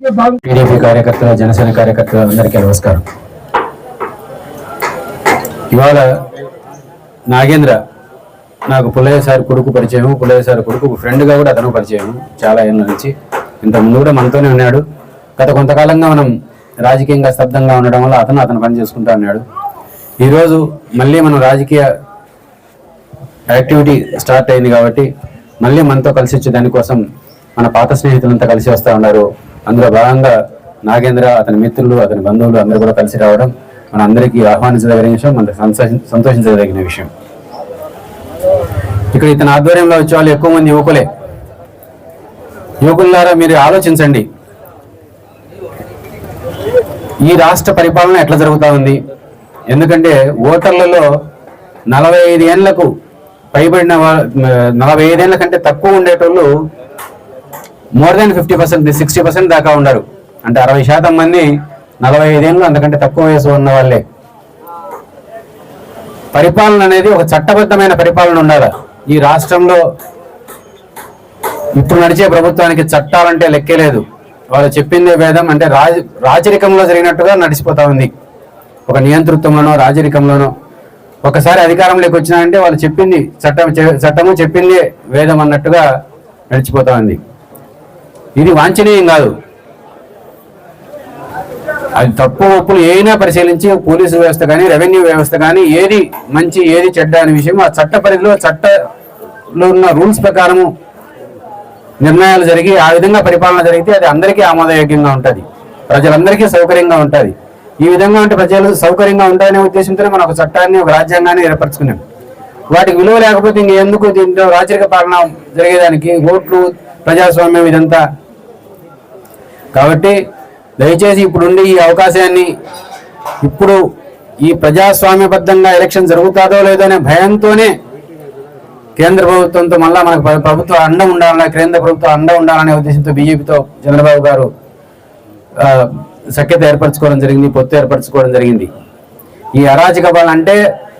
TDP కార్యకర్తలు జనసేన కార్యకర్తలు అందరికీ నమస్కారం. ఇవాళ నాగేంద్ర నాకు పుల్లయ్య సార్ కొడుకు పరిచయం పుల్లయ్య సార్ కొడుకు ఫ్రెండ్గా కూడా అతను పరిచయం చాలా ఏళ్ళ నుంచి. ఇంత ముందు కూడా మనతోనే ఉన్నాడు. గత కొంతకాలంగా మనం రాజకీయంగా స్తబ్దంగా ఉండడం వల్ల అతను అతను పని చేసుకుంటా ఉన్నాడు. ఈరోజు మళ్ళీ మనం రాజకీయ యాక్టివిటీ స్టార్ట్ అయింది కాబట్టి మళ్ళీ మనతో కలిసి వచ్చే దానికోసం మన పాత స్నేహితులంతా కలిసి వస్తూ ఉన్నారు. అందులో భాగంగా నాగేంద్ర అతని మిత్రులు అతని బంధువులు అందరూ కూడా కలిసి రావడం మన అందరికీ ఆహ్వానించదగిన విషయం మన సంతోషించదగిన విషయం. ఇక్కడ ఇతని ఆధ్వర్యంలో వచ్చే వాళ్ళు ఎక్కువ మంది యువకులే. యువకులారా మీరు ఆలోచించండి. ఈ రాష్ట్ర పరిపాలన ఎట్లా జరుగుతూ ఉంది? ఎందుకంటే ఓటర్లలో నలభై ఐదు ఏళ్ళకు పైబడిన వా- నలభై ఐదేళ్ళ కంటే తక్కువ ఉండేటోళ్ళు more than fifty percent sixty percent దాకా ఉండరు. అంటే అరవై శాతం మంది నలభై ఐదేళ్ళు అంతకంటే తక్కువ వయసు ఉన్న వాళ్ళే. పరిపాలన అనేది ఒక చట్టబద్ధమైన పరిపాలన ఉండాలి. ఈ రాష్ట్రంలో ఇప్పుడు నడిచే ప్రభుత్వానికి చట్టాలంటే లెక్కలేదు వాళ్ళు చెప్పిందే వేదం అంటే రాజ రాజరికంలో జరిగినట్టుగా నడిచిపోతా ఉంది. ఒక నియంతృత్వంలోనో రాజరికంలోనో. ఒకసారి అధికారంలోకి వచ్చినారంటే వాళ్ళు చెప్పింది చట్టం చె- చట్టము చెప్పిందే వేదం అన్నట్టుగా నడిచిపోతా ఉంది. ఇది వాంఛనీయం కాదు. అది తప్పు ఒప్పులు ఏమైనా పరిశీలించి పోలీసు వ్యవస్థ కానీ రెవెన్యూ వ్యవస్థ కానీ ఏది మంచి ఏది చెడ్డ అనే విషయం ఆ చట్ట పరిధిలో చట్టలో ఉన్న రూల్స్ ప్రకారము నిర్ణయాలు జరిగి ఆ విధంగా పరిపాలన జరిగితే అది అందరికీ ఆమోదయోగ్యంగా ఉంటుంది. ప్రజలందరికీ సౌకర్యంగా ఉంటుంది. ఈ విధంగా ఉంటే ప్రజలు సౌకర్యంగా ఉంటాయనే ఉద్దేశంతోనే మనం ఒక చట్టాన్ని ఒక రాజ్యాంగాన్ని ఏర్పరచుకున్నాం. వాటికి విలువ లేకపోతే ఇంకెందుకు దీంట్లో రాజరిక పాలన జరిగేదానికి? ఓట్లు ప్రజాస్వామ్యం ఇదంతా. కాబట్టి దయచేసి ఇప్పుడుండి ఈ అవకాశాన్ని ఇప్పుడు ఈ ప్రజాస్వామ్యబద్ధంగా ఎలక్షన్ జరుగుతాదో లేదో అనే భయంతోనే కేంద్ర ప్రభుత్వంతో మళ్ళీ మనకు ప్రభుత్వం ప్రభుత్వ అండ ఉండాలనే కేంద్ర ప్రభుత్వం అండ ఉండాలనే ఉద్దేశంతో బీజేపీతో చంద్రబాబు గారు సఖ్యత ఏర్పరచుకోవడం జరిగింది పొత్తు ఏర్పరచుకోవడం జరిగింది. ఈ అరాచక అంటే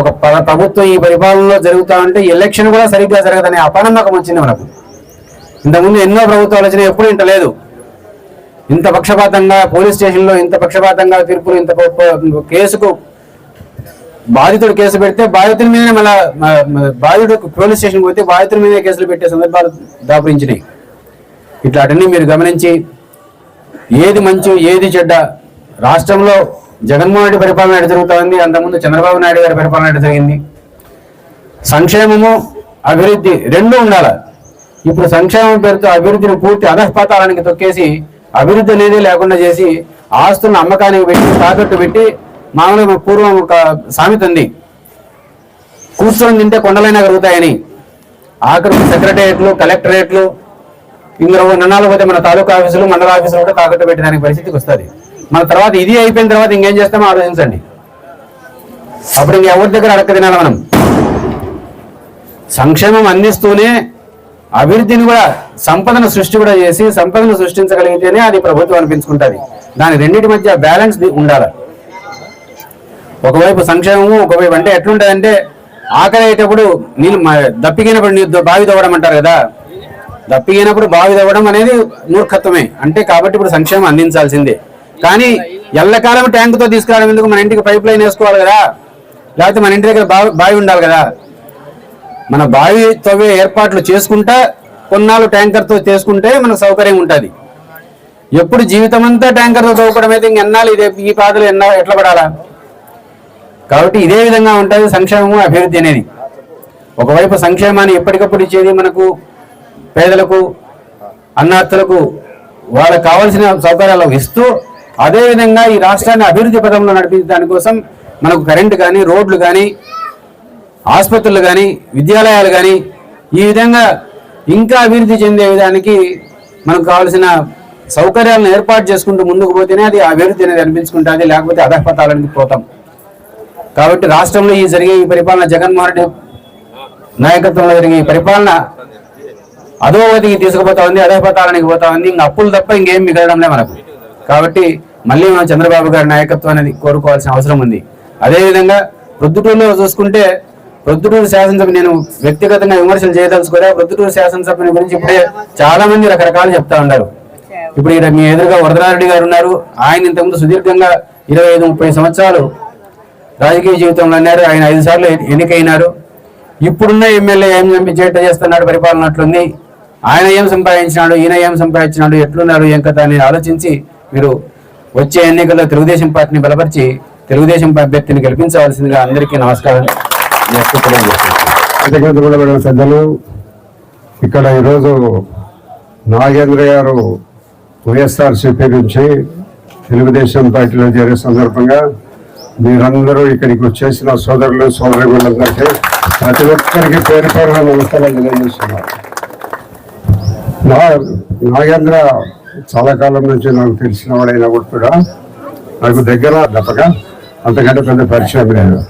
ఒక ప్రభుత్వం ఈ పరిపాలనలో జరుగుతా ఉంటే ఎలక్షన్ కూడా సరిగ్గా జరగదనే అపనమ్మకం వచ్చింది మనకు. ఇంతకుముందు ఎన్నో ప్రభుత్వాలు వచ్చినా ఎప్పుడు ఇంత లేదు. ఇంత పక్షపాతంగా పోలీస్ స్టేషన్లో ఇంత పక్షపాతంగా తీర్పులు ఇంత కేసుకు బాధితుడు కేసు పెడితే బాధితుల మీదనే మళ్ళా బాధితుడు పోలీస్ స్టేషన్కి పోతే బాధితుల మీదే కేసులు పెట్టే సందర్భాలు దాపురించినాయి. ఇట్లాంటివన్నీ మీరు గమనించి ఏది మంచి ఏది చెడ్డ రాష్ట్రంలో జగన్మోహన్ రెడ్డి పరిపాలన ఎటు జరుగుతా అంతకుముందు చంద్రబాబు నాయుడు గారి పరిపాలన ఎటు జరిగింది సంక్షేమము అభివృద్ధి రెండు ఉండాలి? ఇప్పుడు సంక్షేమం పేరుతో అభివృద్ధిని పూర్తి అధఃపాతాలానికి తొక్కేసి అభివృద్ధి అనేది లేకుండా చేసి ఆస్తులను అమ్మకానికి పెట్టి తాకట్టు పెట్టి మామూలుగా పూర్వం ఒక సామెత ఉంది. కూర్చొని తింటే కొండలైనా కలుగుతాయని ఆఖరి సెక్రటరియట్లు కలెక్టరేట్లు ఇందులో నన్నాలు పోతే మన తాలూకా ఆఫీసులు మండల ఆఫీసులు కూడా తాకట్టు పెట్టడానికి పరిస్థితికి వస్తుంది. మన తర్వాత ఇది అయిపోయిన తర్వాత ఇంకేం చేస్తామో ఆలోచించండి. అప్పుడు ఇంకెవరి దగ్గర అడక్క తినాలి మనం? సంక్షేమం అందిస్తూనే అభివృద్ధిని కూడా సంపదను సృష్టి కూడా చేసి సంపదను సృష్టించగలిగితేనే అది ప్రభుత్వం అనిపించుకుంటుంది. దాని రెండింటి మధ్య బ్యాలెన్స్ ఉండాలి. ఒకవైపు సంక్షేమము ఒకవైపు అంటే ఎట్లుంటుందంటే ఆకలి అయ్యేటప్పుడు నీళ్ళు మ- దప్పిగినప్పుడు బావి తవ్వడం అంటారు కదా. దప్పిగినప్పుడు బావి తవ్వడం అనేది మూర్ఖత్వమే. అంటే కాబట్టి ఇప్పుడు సంక్షేమం అందించాల్సిందే. కానీ ఎల్లకాలం ట్యాంకుతో తీసుకురావడం ఎందుకు? మన ఇంటికి పైప్ లైన్ వేసుకోవాలి కదా. లేకపోతే మన ఇంటి దగ్గర బావి బావి ఉండాలి కదా. మన బావి తవ్వే ఏర్పాట్లు చేసుకుంటా కొన్నాళ్ళు ట్యాంకర్తో చేసుకుంటే మనకు సౌకర్యం ఉంటుంది. ఎప్పుడు జీవితం అంతా ట్యాంకర్తో తవ్వుకోవడం అయితే ఇంకెన్నాళ్ళు ఇదే ఈ పాతలు ఎన్న ఎట్లా పడాలా? కాబట్టి ఇదే విధంగా ఉంటుంది సంక్షేమము అభివృద్ధి అనేది. ఒకవైపు సంక్షేమాన్ని ఎప్పటికప్పుడు ఇచ్చేది మనకు పేదలకు అన్నార్థులకు వాళ్ళకి కావాల్సిన సౌకర్యాలు ఇస్తూ అదేవిధంగా ఈ రాష్ట్రాన్ని అభివృద్ధి పదంలో నడిపించడానికి కోసం మనకు కరెంటు కానీ రోడ్లు కానీ ఆసుపత్రులు కానీ విద్యాలయాలు కానీ ఈ విధంగా ఇంకా అభివృద్ధి చెందే విధానికి మనకు కావాల్సిన సౌకర్యాలను ఏర్పాటు చేసుకుంటూ ముందుకు పోతేనే అది అభివృద్ధి అనేది అనిపించుకుంటుంది లేకపోతే అధపతాలనికి పోతాం. కాబట్టి రాష్ట్రంలో ఈ జరిగే ఈ పరిపాలన జగన్మోహన్ రెడ్డి నాయకత్వంలో జరిగే ఈ పరిపాలన అధోగతికి తీసుకుపోతా ఉంది అధపతాలనికి పోతా ఉంది ఇంకా అప్పులు తప్ప ఇంకేం మిగలడంలే మనకు. కాబట్టి మళ్ళీ మనం చంద్రబాబు గారి నాయకత్వం అనేది కోరుకోవాల్సిన అవసరం ఉంది. అదేవిధంగా ప్రొద్దుటూరులో చూసుకుంటే ప్రొద్దుటూరు శాసనసభ నేను వ్యక్తిగతంగా విమర్శలు చేయదలుచుకోలే. ప్రొద్దుటూరు శాసనసభని గురించి ఇప్పుడే చాలా మంది రకరకాలు చెప్తా ఉన్నారు. ఇప్పుడు ఇక్కడ మీ ఎదురుగా వరదరారెడ్డి గారు ఉన్నారు. ఆయన ఇంతకుముందు సుదీర్ఘంగా ఇరవై ఐదు ముప్పై సంవత్సరాలు రాజకీయ జీవితంలో ఉన్నారు ఆయన ఐదు సార్లు ఎన్నికైనారు. ఇప్పుడున్న ఎమ్మెల్యే ఏం చేట చేస్తున్నాడు పరిపాలన అట్లుంది. ఆయన ఏం సంపాదించినాడు? ఈయన ఏం సంపాదించినాడు? ఎట్లున్నారు? ఏం కథ అని ఆలోచించి మీరు వచ్చే ఎన్నికల్లో తెలుగుదేశం పార్టీని బలపరిచి తెలుగుదేశం అభ్యర్థిని గెలిపించవలసిందిగా అందరికీ నమస్కారం. పెద్దలు ఇక్కడ ఈరోజు నాగేంద్ర గారు వైఎస్ఆర్సీపీ నుంచి తెలుగుదేశం పార్టీలో చేరే సందర్భంగా మీరందరూ ఇక్కడికి వచ్చేసిన సోదరులు సోదరులందరికీ ప్రతి ఒక్కరికి పేరు పేరున నమస్కారాలు తెలియజేస్తున్నారు నా నాగేంద్ర చాలా కాలం నుంచి నాకు తెలిసిన వాడైనా కూడా నాకు దగ్గర తప్పక అంతకంటే పెద్ద పరిచయం లేదు.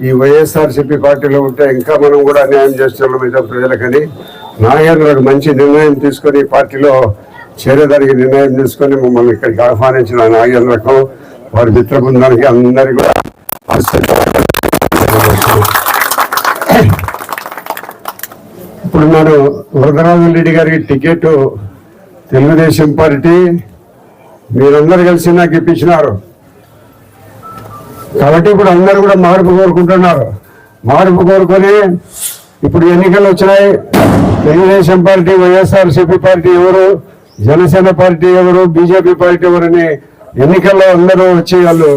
ఈ వైఎస్ఆర్సీపీ పార్టీలో ఉంటే ఇంకా మనం కూడా న్యాయం చేస్తున్నాం మీద ప్రజలకని. నాయకులకు మంచి నిర్ణయం తీసుకొని పార్టీలో చేరేదానికి నిర్ణయం తీసుకొని మమ్మల్ని ఇక్కడికి ఆహ్వానించిన నాగేంద్రకు వారి మిత్ర బృందానికి అందరికీ కూడా ఇప్పుడు నేను వరదరాజు రెడ్డి గారికి టికెట్ తెలుగుదేశం పార్టీ. మీరందరూ కలిసి నాకు ఇప్పించినారు. కాబట్టి ఇప్పుడు అందరూ కూడా మార్పు కోరుకుంటున్నారు. మార్పు కోరుకొని ఇప్పుడు ఎన్నికలు వచ్చినాయి. తెలుగుదేశం పార్టీ వైఎస్ఆర్సీపీ పార్టీ ఎవరు జనసేన పార్టీ ఎవరు బీజేపీ పార్టీ ఎవరని ఎన్నికల్లో అందరూ వచ్చి వాళ్ళు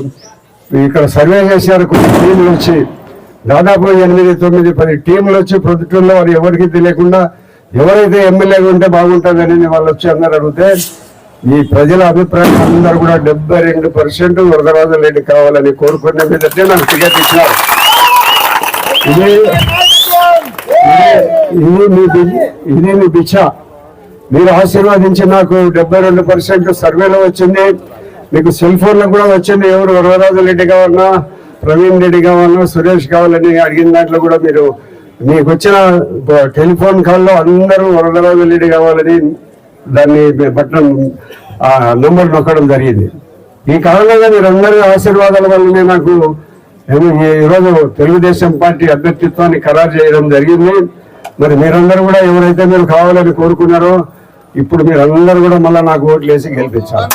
ఇక్కడ సర్వే చేశారు. కొన్ని టీంలు వచ్చి దాదాపు ఎనిమిది తొమ్మిది పది టీంలు వచ్చి ప్రొద్దుటూరులో వారు ఎవరికి తెలియకుండా ఎవరైతే ఎమ్మెల్యేగా ఉంటే బాగుంటుందని వాళ్ళు వచ్చి అందరు అడిగితే ఈ ప్రజల అభిప్రాయం అందరూ కూడా డెబ్బై రెండు పర్సెంట్ వరదరాజరెడ్డి కావాలని కోరుకునే మీదటే నాకు టికెట్ ఇచ్చినారు ఇది ఇది మీ ఇది మీ బిచ్చ. మీరు ఆశీర్వాదించి నాకు డెబ్బై రెండు పర్సెంట్ సర్వేలో వచ్చింది. మీకు సెల్ ఫోన్లో కూడా వచ్చింది. ఎవరు వరదరాజు రెడ్డి కావాలన్నా ప్రవీణ్ రెడ్డి కావాలన్నా సురేష్ కావాలని అడిగిన దాంట్లో కూడా మీరు మీకు వచ్చిన టెలిఫోన్ కాల్లో అందరూ వరదరాజు రెడ్డి కావాలని దాన్ని బట్టన్ ఆ నంబర్ నొక్కడం జరిగింది. ఈ కారణంగా మీరందరి ఆశీర్వాదాల వల్లనే నాకు ఈ- ఈరోజు తెలుగుదేశం పార్టీ అభ్యర్థిత్వాన్ని ఖరారు చేయడం జరిగింది. మరి మీరందరూ కూడా ఎవరైతే మీరు కావాలని కోరుకున్నారో ఇప్పుడు మీరందరూ కూడా మళ్ళీ నాకు ఓట్లు వేసి గెలిపించాలి.